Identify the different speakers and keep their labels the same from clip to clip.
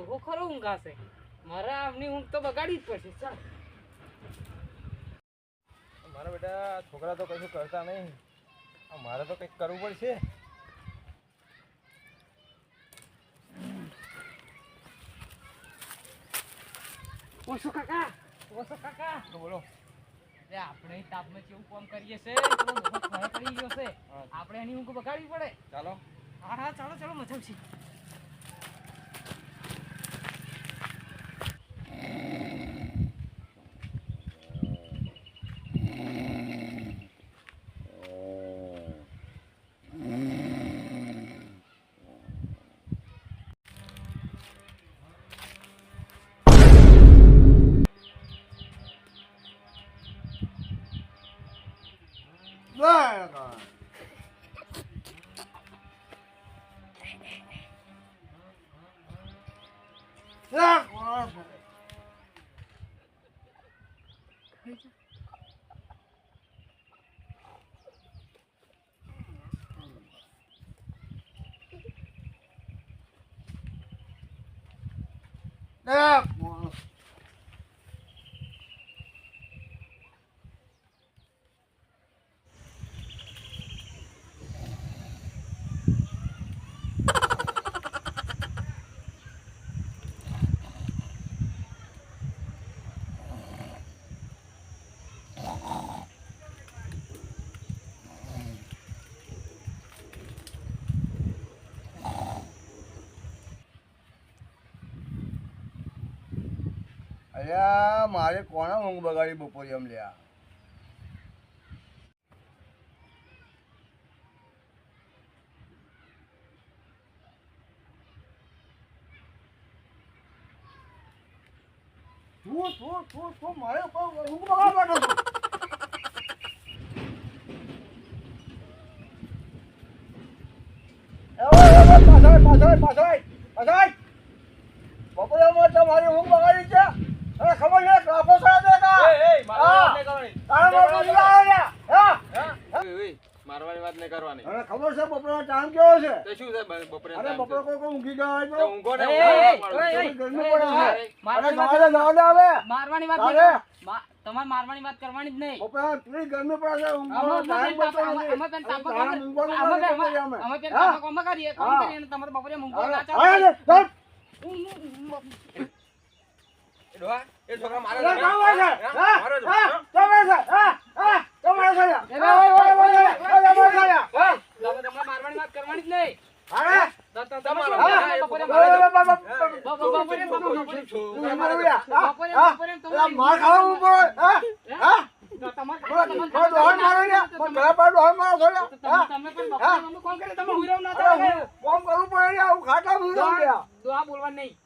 Speaker 1: ઊંઘાશે. મારે આમની ઊંઘ તો બગાડવી જ પડશે. ચાલ.
Speaker 2: મારા બેટા છોકરા તો કશું કરતા નહીં. મારે તો કંઈક કરવું પડશે.
Speaker 1: ઓછો કાકા ઓછો કાકા.
Speaker 2: તો બોલો.
Speaker 1: એટલે આપણે તાપમાં કેવું કામ કરીએ પડી ગયો છે. આપણે એની ઊંઘ બગાડવી પડે.
Speaker 2: ચાલો.
Speaker 1: હા હા ચાલો ચાલો મજા આવશે 팔자. 네.
Speaker 3: અલ્યા મારે કોના ઊંઘ બગાડી બપોરે એમ લ્યા. તું તું તું તું મારે ઊંઘ બગાડવા માંડો પાછળ, પાછળ, પાછળ, પાછળ. બપોરે તમારી ઊંઘ બગાડી છે. અરે ખબર છે બપોરનો ટાઈમ કેવો
Speaker 2: બપોરે
Speaker 1: મારવાની વાત ના તમારે મારવાની વાત કરવાની જ નહીં
Speaker 3: બપોરે પૂરી ગરમી પડે છે
Speaker 1: કરીએ કામ કરીએ તમારે બપોરે ઊંઘો ચાલે
Speaker 2: માર
Speaker 1: ખાવા બોલવા નહીં.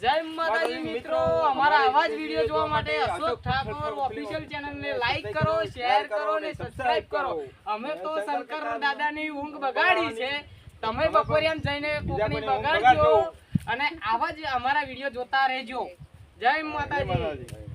Speaker 1: જય માતાજી મિત્રો અમારા આવા જ વીડિયો જોવા માટે અશોક ઠાકોર ઓફિશિયલ ચેનલને લાઈક કરો શેર કરો ને સબસ્ક્રાઇબ કરો. અમે તો શંકર દાદાની ઊંઘ બગાડી છે. તમે બપોરિયામ જઈને કોકની બગાડજો. અને આવા જ અમારા વીડિયો જોતા રહેજો. જય માતાજી.